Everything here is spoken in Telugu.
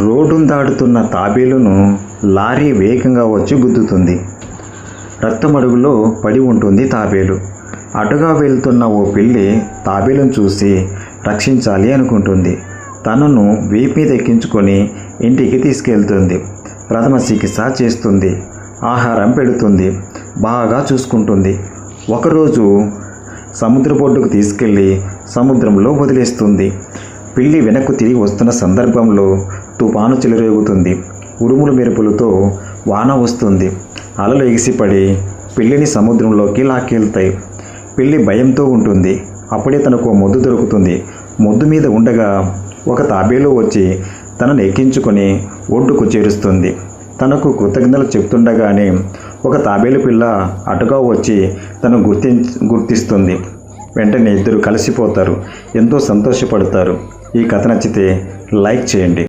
రోడ్డును దాటుతున్న తాబేలును లారీ వేగంగా వచ్చి గుద్దుతుంది. రక్తమడుగులో పడి ఉంటుంది తాబేలు. అటుగా వెళ్తున్న ఓ పిల్లి తాబేలును చూసి రక్షించాలి అనుకుంటుంది. తనను వీపు మీద ఎక్కించుకొని ఇంటికి తీసుకెళ్తుంది. ప్రథమ చికిత్స చేస్తుంది. ఆహారం పెడుతుంది. బాగా చూసుకుంటుంది. ఒకరోజు సముద్ర బొడ్డుకు తీసుకెళ్ళి సముద్రంలో వదిలేస్తుంది. పిల్లి వెనక్కు తిరిగి వస్తున్న సందర్భంలో తుఫాను చెలరేగుతుంది. ఉరుములు మెరుపులతో వాన వస్తుంది. అలలు ఎగిసిపడి పిల్లిని సముద్రంలోకి లాక్కెళ్తాయి. పిల్లి భయంతో ఉంటుంది. అప్పుడే తనకు మొద్దు దొరుకుతుంది. మొద్దు మీద ఉండగా ఒక తాబేలు వచ్చి తనను ఎక్కించుకొని ఒడ్డుకు చేరుస్తుంది. తనకు కృతజ్ఞతలు చెప్తుండగానే ఒక తాబేలు పిల్ల అటుగా వచ్చి తను గుర్తి గుర్తిస్తుంది. వెంటనే ఇద్దరు కలిసిపోతారు. ఎంతో సంతోషపడతారు. ఈ కథ నచ్చితే లైక్ చేయండి.